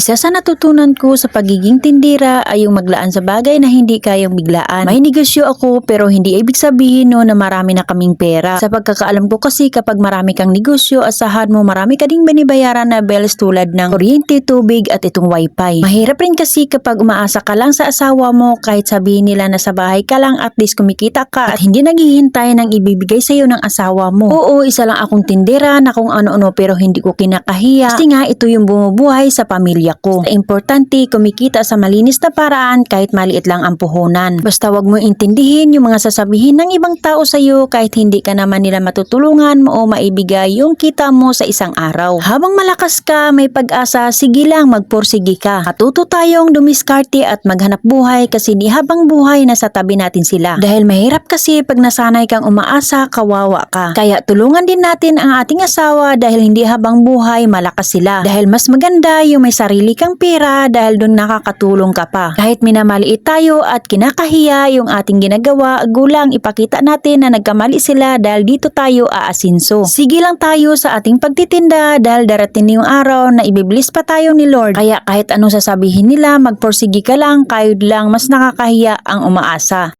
Isa sa natutunan ko sa pagiging tindera ay yung maglaan sa bagay na hindi kayang biglaan. May negosyo ako pero hindi ibig sabihin no na marami na kaming pera. Sa pagkakaalam ko kasi kapag marami kang negosyo, asahan mo marami ka ding binibayaran na bills tulad ng kuryente, tubig at itong wifi. Mahirap rin kasi kapag umaasa ka lang sa asawa mo kahit sabihin nila na sa bahay ka lang at least kumikita ka at hindi naghihintay ng ibibigay sa'yo ng asawa mo. Oo, isa lang akong tindera na kung ano-ano pero hindi ko kinakahiya kasi nga ito yung bumubuhay sa pamilya ko. Sa importante, kumikita sa malinis na paraan kahit maliit lang ang puhunan. Basta wag mo intindihin yung mga sasabihin ng ibang tao sa'yo kahit hindi ka naman nila matutulungan mo o maibigay yung kita mo sa isang araw. Habang malakas ka, may pag-asa, sige lang magpursigi ka. Matuto tayong dumiskarte at maghanap buhay kasi di habang buhay nasa tabi natin sila. Dahil mahirap kasi pag nasanay kang umaasa, kawawa ka. Kaya tulungan din natin ang ating asawa dahil hindi habang buhay malakas sila. Dahil mas maganda yung may sarili kang pera dahil doon nakakatulong ka pa. Kahit minamaliit tayo at kinakahiya yung ating ginagawa, gulang ipakita natin na nagkamali sila dahil dito tayo aasinso. Sige lang tayo sa ating pagtitinda dahil darating yung araw na ibiblis pa tayo ni Lord. Kaya kahit anong sasabihin nila, magporsigi ka lang, kayod lang, mas nakakahiya ang umaasa.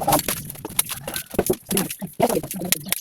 Thank you.